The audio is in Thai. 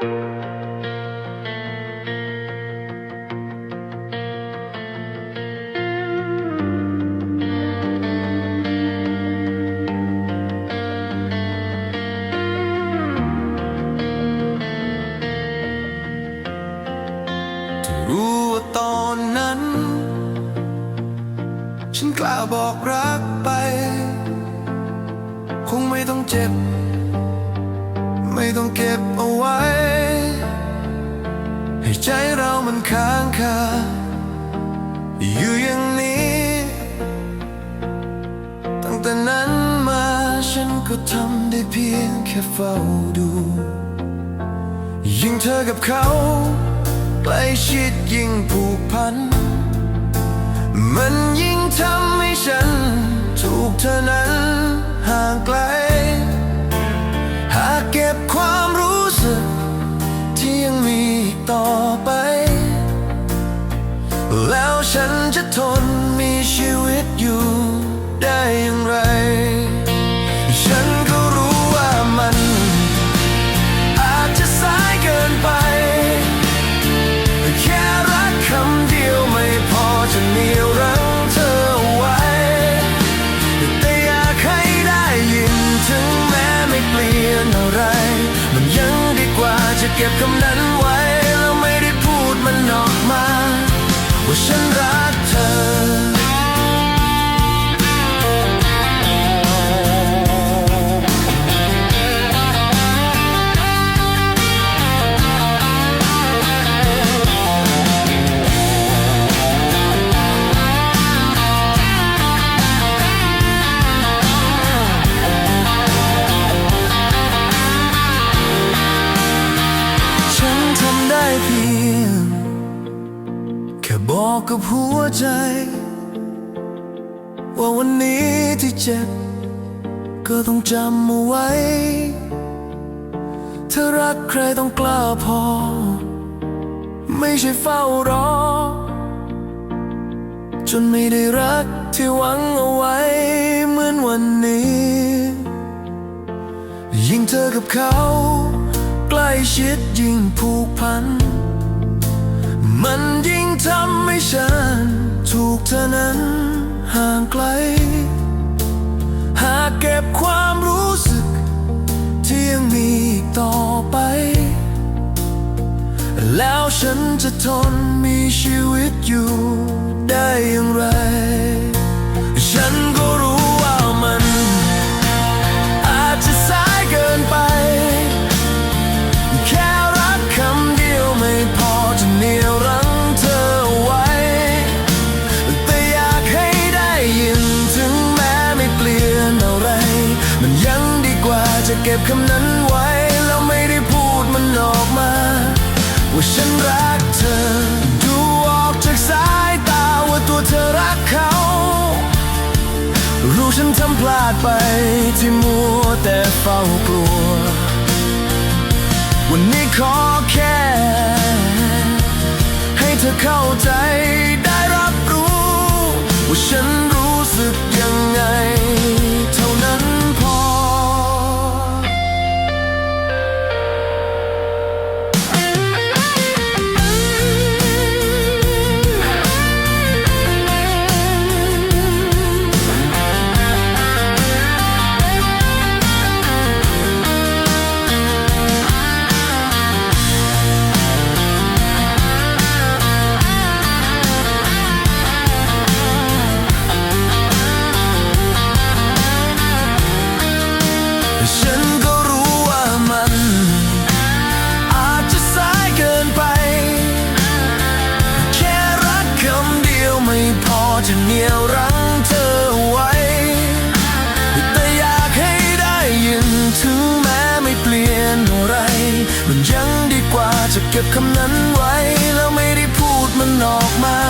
รู้ว่าตอนนั้นฉันกล้าบอกรักไป คงไม่ต้องเจ็บ ไม่ต้องเก็บเอาไว้ ให้ใจเรามันค้างคาอยู่อย่างนี้ ตั้งแต่นั้นมาฉันก็ทำได้เพียงแค่เฝ้าดู ยิ่งเธอกับเขาใกล้ชิดยิ่งผู เก็บคำนั้น ใจ ว่าวันนี้ที่เจ็บ ก็ต้องจำเอาไว้ถ้ารักใครต้องกล้าพอ ไม่ใช่เฝ้ารอ จนไม่ได้รักที่หวังเอาไว้ เหมือนวันนี้ ยิ่งเธอกับเขา ใกล้ชิดยิ่งผูกพัน มันยิ่ง ทำให้ฉัน ถูกเธอนั้นห่างไกล หากเก็บความรู้สึก ที่ยังมีอีกต่อไป แล้วฉันจะทนมีชีวิตอยู่ได้อย่างไร เก็บคำนั้นไว้ แล้วไม่ได้พูดมันออกมา ว่าฉันรักเธอ ดูออกจากสายตาว่าตัวเธอรักเขา รู้ฉันทำพลาดไปที่มัวแต่เฝ้ากลัว วันนี้ขอแค่ ให้เธอเข้าใจ เก็บคำนั้นไว้ แล้วไม่ได้พูดมันออกมา